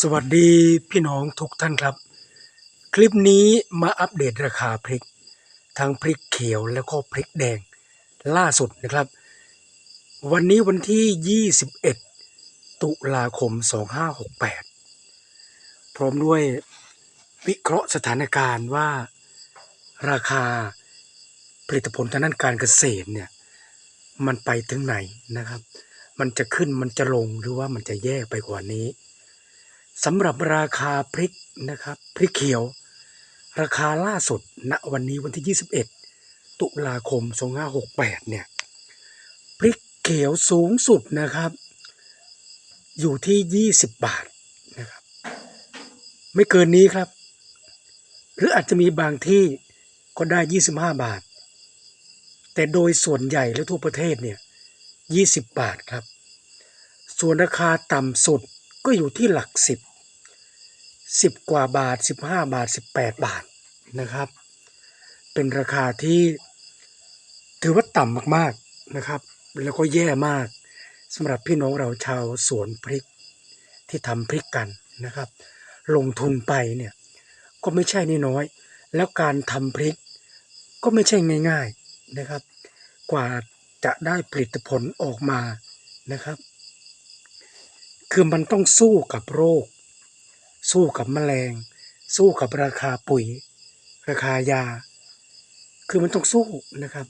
สวัสดีพี่น้องทุกท่านครับ คลิปนี้มาอัปเดตราคาพริก ทั้งพริกเขียวแล้วก็พริกแดงล่าสุดนะครับ วันนี้วันที่ 21 ตุลาคม 2568 พร้อมด้วยวิเคราะห์สถานการณ์ว่าราคาผลิตผลทางด้านการเกษตรเนี่ยมันไปถึงไหนนะครับ มันจะขึ้นมันจะลงหรือว่ามันจะแย่ไปกว่านี้ สำหรับราคาพริกนะครับ พริกเขียว ราคาล่าสุดณวันนี้วันที่ 21 ตุลาคม 2568 เนี่ย พริกเขียวสูงสุดนะครับ อยู่ที่ 20 บาทนะครับ ไม่เกินนี้ครับ หรืออาจจะมีบางที่ก็ได้ 25 บาท แต่โดยส่วนใหญ่และทั่วประเทศเนี่ย 20 บาทครับ ส่วนราคาต่ำสุด ก็อยู่ที่หลักสิบสิบกว่าบาท15บห้าบาท18บแปดบาทนะครับ เป็นราคาที่ถือว่าต่ำมากๆนะครับ แล้วก็แย่มากสำหรับพี่น้องเราชาวสวนพริกที่ทำพริกกันนะครับ ลงทุนไปเนี่ยก็ไม่ใช่น้อย แล้วการทำพริกก็ไม่ใช่ง่าย ๆนะครับ กว่าจะได้ผลิตผลออกมานะครับ คือมันต้องสู้กับโรค สู้กับแมลง สู้กับราคาปุ๋ย ราคายา คือมันต้องสู้นะครับ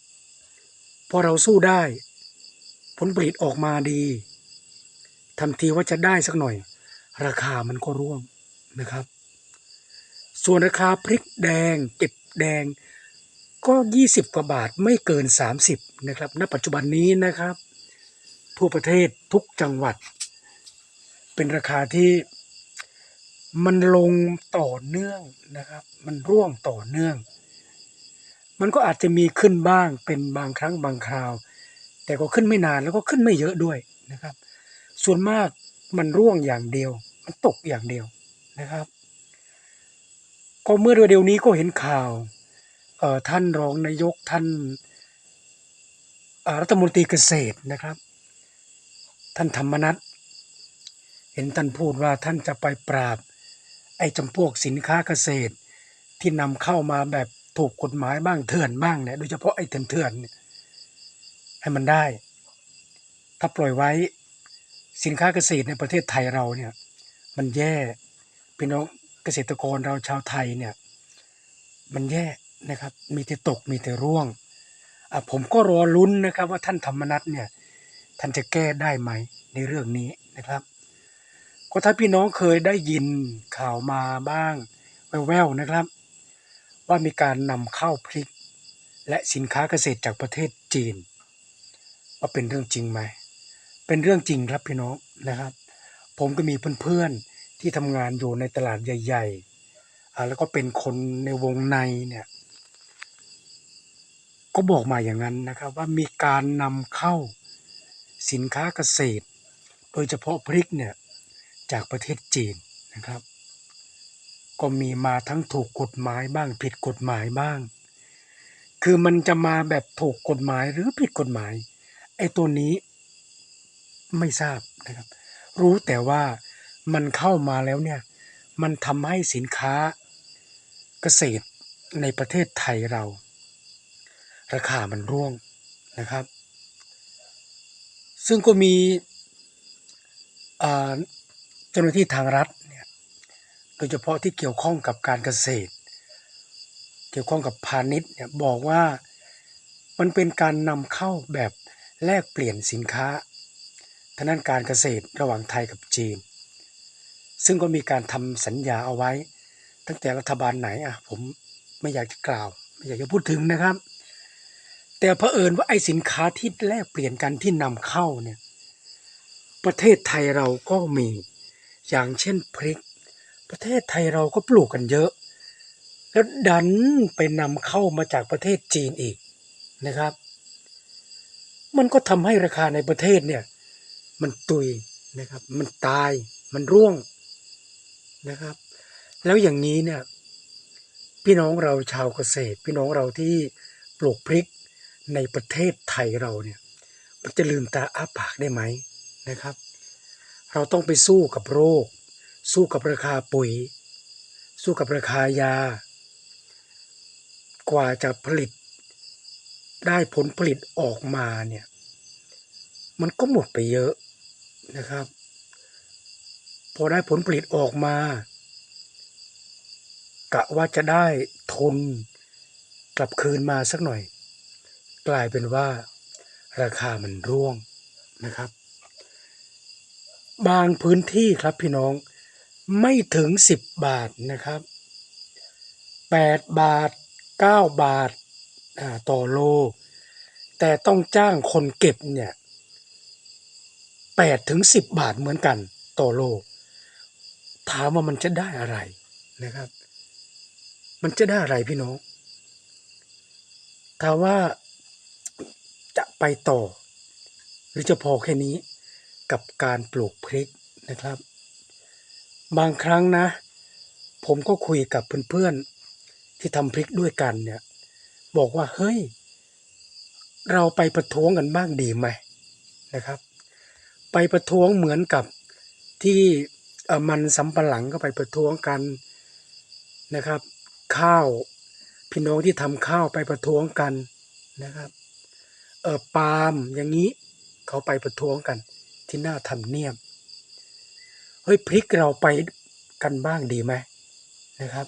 พอเราสู้ได้ ผลผลิตออกมาดีทำทีว่าจะได้สักหน่อย ราคามันก็ร่วงนะครับ ส่วนราคาพริกแดงเก็บแดงก็ 20 กว่าบาทไม่เกิน 30 นะครับ ณ ปัจจุบันนี้นะครับ ทั่วประเทศทุกจังหวัด เป็นราคาที่มันลงต่อเนื่องนะครับ มันร่วงต่อเนื่อง มันก็อาจจะมีขึ้นบ้างเป็นบางครั้งบางคราว แต่ก็ขึ้นไม่นานแล้วก็ขึ้นไม่เยอะด้วยนะครับ ส่วนมากมันร่วงอย่างเดียว มันตกอย่างเดียวนะครับ ก็เมื่อเร็วๆนี้ก็เห็นข่าวเออท่านรองนายกท่านรัฐมนตรีเกษตรนะครับ ท่านธรรมนัฐ เห็นท่านพูดว่าท่านจะไปปราบ ไอ้จำพวกสินค้าเกษตร ที่นำเข้ามาแบบถูกกฎหมายบ้างเถื่อนบ้างเนี่ยโดยเฉพาะไอ้เถื่อนเนี่ยให้มันได้ ถ้าปล่อยไว้สินค้าเกษตรในประเทศไทยเราเนี่ยมันแย่พี่น้องเกษตรกรเราชาวไทยเนี่ยมันแย่นะครับ มีแต่ตกมีแต่ร่วงอะผมก็รอลุ้นนะครับว่าท่านธรรมนัฐเนี่ยท่านจะแก้ได้ไหมในเรื่องนี้นะครับ ก็ถ้าพี่น้องเคยได้ยินข่าวมาบ้างแว่วๆนะครับ ว่ามีการนำเข้าพริก และสินค้าเกษตรจากประเทศจีน ว่าเป็นเรื่องจริงไหม เป็นเรื่องจริงครับพี่น้องนะครับ ผมก็มีเพื่อนๆที่ทำงานอยู่ในตลาดใหญ่ๆอแล้วก็เป็นคนในวงในเนี่ยก็บอกมาอย่างนั้นนะครับว่ามีการนำเข้าสินค้าเกษตร โดยเฉพาะพริกเนี่ย จากประเทศจีนนะครับ ก็มีมาทั้งถูกกฎหมายบ้างผิดกฎหมายบ้าง คือมันจะมาแบบถูกกฎหมายหรือผิดกฎหมายไอ้ตัวนี้ไม่ทราบนะครับ รู้แต่ว่ามันเข้ามาแล้วเนี่ยมันทำให้สินค้าเกษตรในประเทศไทยเรา ราคามันร่วงนะครับ ซึ่งก็มีอ่า เจ้าหน้าที่ทางรัฐเนี่ยโดยเฉพาะที่เกี่ยวข้องกับการเกษตร เกี่ยวข้องกับพาณิชย์เนี่ยบอกว่ามันเป็นการนำเข้าแบบแลกเปลี่ยนสินค้าทางด้านการเกษตรระหว่างไทยกับจีน ซึ่งก็มีการทำสัญญาเอาไว้ ตั้งแต่รัฐบาลไหนอะผมไม่อยากจะกล่าว ไม่อยากจะพูดถึงนะครับ แต่เผอิญว่าไอ้สินค้าที่แลกเปลี่ยนกันที่นำเข้าเนี่ยประเทศไทยเราก็มี อย่างเช่นพริก ประเทศไทยเราก็ปลูกกันเยอะ แล้วดันไปนำเข้ามาจากประเทศจีนอีกนะครับ มันก็ทำให้ราคาในประเทศเนี่ย มันตุยนะครับ มันตาย มันร่วงนะครับ แล้วอย่างนี้เนี่ย พี่น้องเราชาวเกษตร พี่น้องเราที่ปลูกพริกในประเทศไทยเราเนี่ย มันจะลืมตาอ้าปากได้ไหมนะครับ เราต้องไปสู้กับโรค สู้กับราคาปุ๋ย สู้กับราคายา กว่าจะผลิต ได้ผลผลิตออกมาเนี่ยมันก็หมดไปเยอะนะครับ พอได้ผลผลิตออกมากะว่าจะได้ทุนกลับคืนมาสักหน่อย กลายเป็นว่าราคามันร่วงนะครับ บางพื้นที่ครับพี่น้องไม่ถึง 10 บาทนะครับ 8 บาท 9 บาทาต่อโล แต่ต้องจ้างคนเก็บเนี่ย8ถึง 10 บาทเหมือนกันต่อโล ถามว่ามันจะได้อะไรนะครับ มันจะได้อะไรพี่น้องถามว่าจะไปต่อ หรือจะพอแค่นี้ กับการปลูกพริกนะครับ บางครั้งนะ ผมก็คุยกับเพื่อนๆที่ทำพริกด้วยกันเนี่ย บอกว่าเฮ้ย เราไปประท้วงกันบ้างดีไหมนะครับ ไปประท้วงเหมือนกับที่มันสำปะหลังก็ไปประท้วงกันนะครับ ข้าวพี่น้องที่ทำข้าวไปประท้วงกันนะครับ เออปาล์มอย่างนี้เขาไปประท้วงกัน ที่หน้าทำเนียบ เฮ้ยพริกเราไปกันบ้างดีไหมนะครับ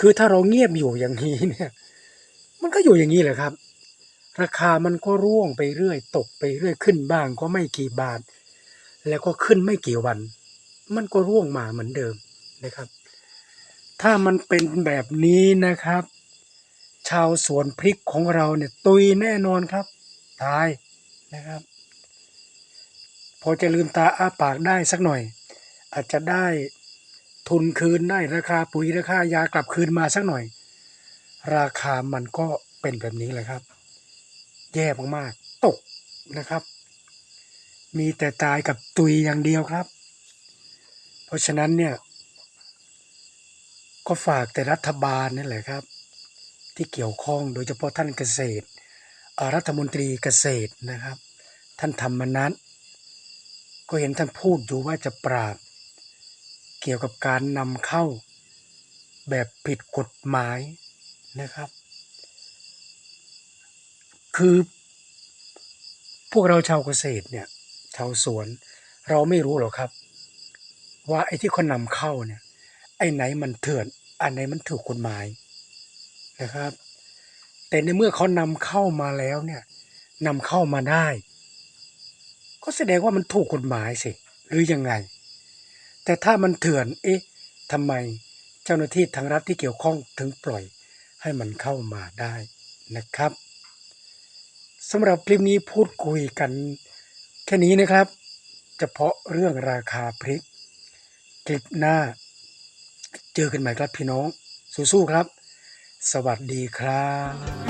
คือถ้าเราเงียบอยู่อย่างนี้เนี่ย มันก็อยู่อย่างนี้แหละครับ ราคามันก็ร่วงไปเรื่อย ตกไปเรื่อยขึ้นบ้างก็ไม่กี่บาท แล้วก็ขึ้นไม่กี่วัน มันก็ร่วงมาเหมือนเดิมนะครับ ถ้ามันเป็นแบบนี้นะครับ ชาวสวนพริกของเราเนี่ยตุยแน่นอนครับ ตายนะครับ พอจะลืมตาอ้าปากได้สักหน่อย อาจจะได้ทุนคืนได้ราคาปุ๋ยราคายากลับคืนมาสักหน่อย ราคามันก็เป็นแบบนี้แหละครับ แย่มากๆตกนะครับ มีแต่ตายกับตุยอย่างเดียวครับ เพราะฉะนั้นเนี่ย ก็ฝากแต่รัฐบาลนั่นแหละครับ ที่เกี่ยวข้องโดยเฉพาะท่านเกษตรรัฐมนตรีเกษตรนะครับ ท่านธรรมนัฐ ก็เห็นท่านพูดอยู่ว่าจะปราบ เกี่ยวกับการนำเข้าแบบผิดกฎหมายนะครับ คือพวกเราชาวเกษตรเนี่ยชาวสวน เราไม่รู้หรอกครับ ว่าไอ้ที่เขานำเข้าเนี่ยไอ้ไหนมันเถื่อน อันไหนมันถูกกฎหมายนะครับ แต่ในเมื่อเขานำเข้ามาแล้วเนี่ยนำเข้ามาได้ ก็แสดงว่ามันถูกกฎหมายสิ หรือยังไง แต่ถ้ามันเถื่อน เอ๊ะทำไมเจ้าหน้าที่ทางรัฐที่เกี่ยวข้องถึงปล่อยให้มันเข้ามาได้นะครับสำหรับคลิปนี้พูดคุยกันแค่นี้นะครับ เฉพาะเรื่องราคาพริก คลิปหน้า เจอกันใหม่ครับพี่น้อง สู้ๆครับ สวัสดีครับ